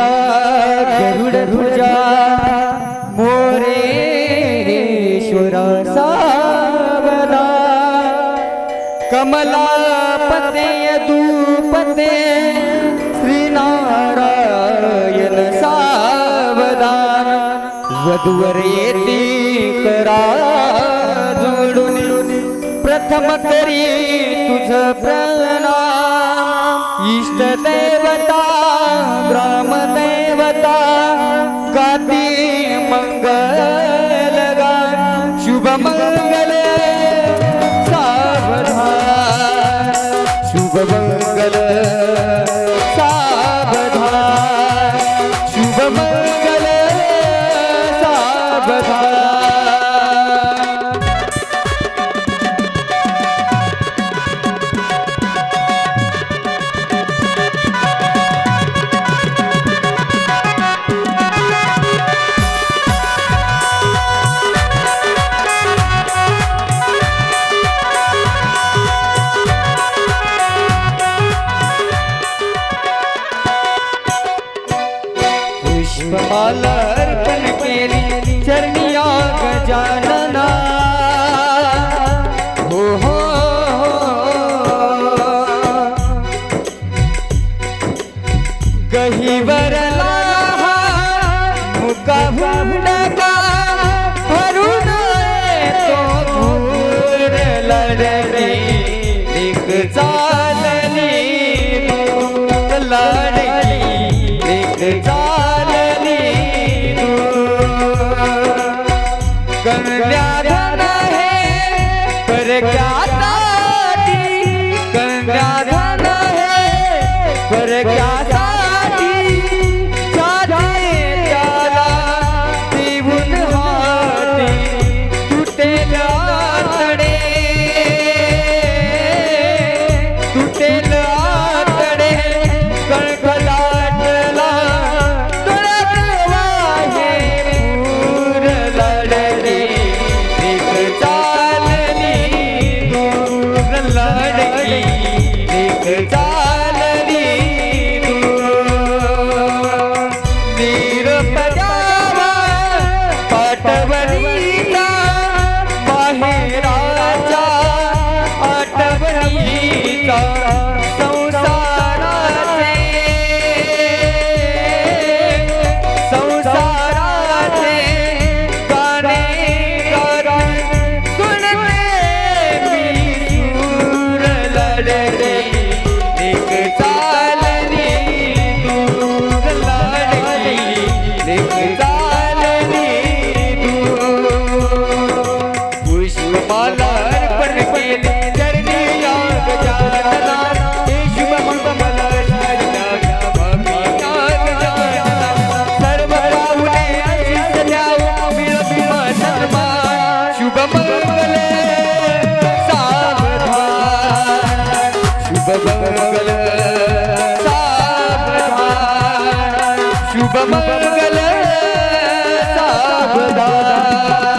तुझा गरुड तुझा मोरेश्वर सावरा कमला पते दूपते श्रीनारायण सावदा वधूवर येती करा जोडून प्रथम करी तुझ प्रणा इष्टदेवता ग्रामदेवता गाती मंगलगा शुभ मंगल सावधान शुभ मंगल। Oh. પગલે સાવધાન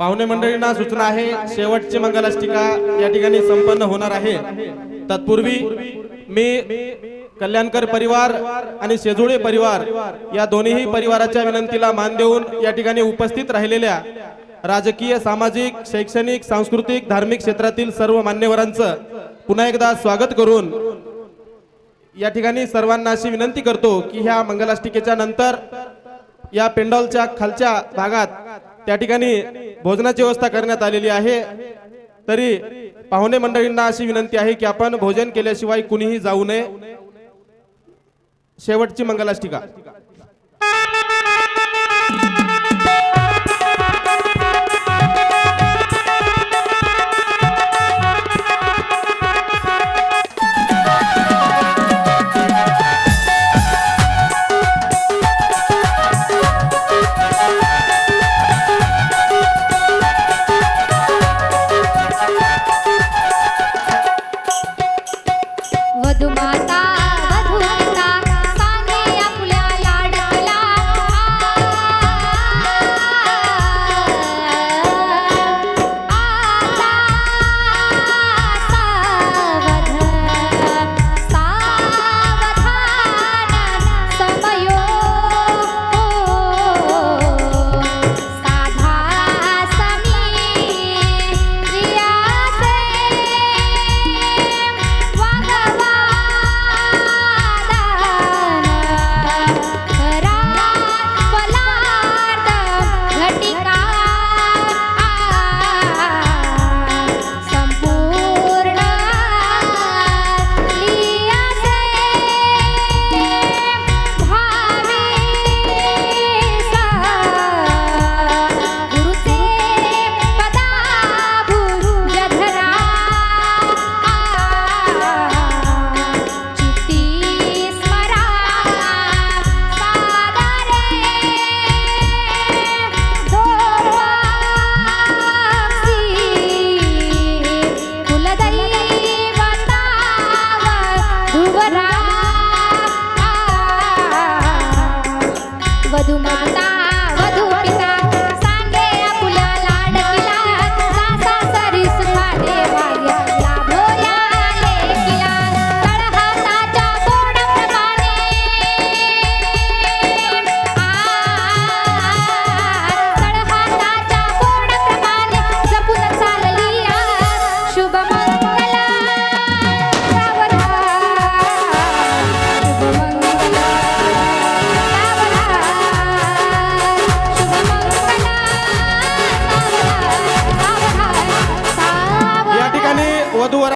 पाहुणे मंडळींना सूचना आहे शेवटची मंगलाष्टिका या ठिकाणी संपन्न होणार आहे. तत्पूर्वी मी कल्याणकर परिवार आणि शेजुळे परिवार या दोन्हीही परिवाराच्या विनंतीला मान देऊन या ठिकाणी उपस्थित राहिलेल्या राजकीय सामाजिक शैक्षणिक सांस्कृतिक धार्मिक क्षेत्रातील सर्व मान्यवरांचं पुन्हा एकदा स्वागत करून या ठिकाणी सर्वांना अशी विनंती करतो की ह्या मंगलाष्टिकेच्या नंतर या पेंडॉलच्या खालच्या भागात त्या ठिकाणी भोजनाची व्यवस्था करण्यात आलेली आहे. तरी पाहुणे मंडळींना अशी विनंती आहे की आपण भोजन केल्याशिवाय कुणीही जाऊ नये. शेवटची मंगलाष्टिका.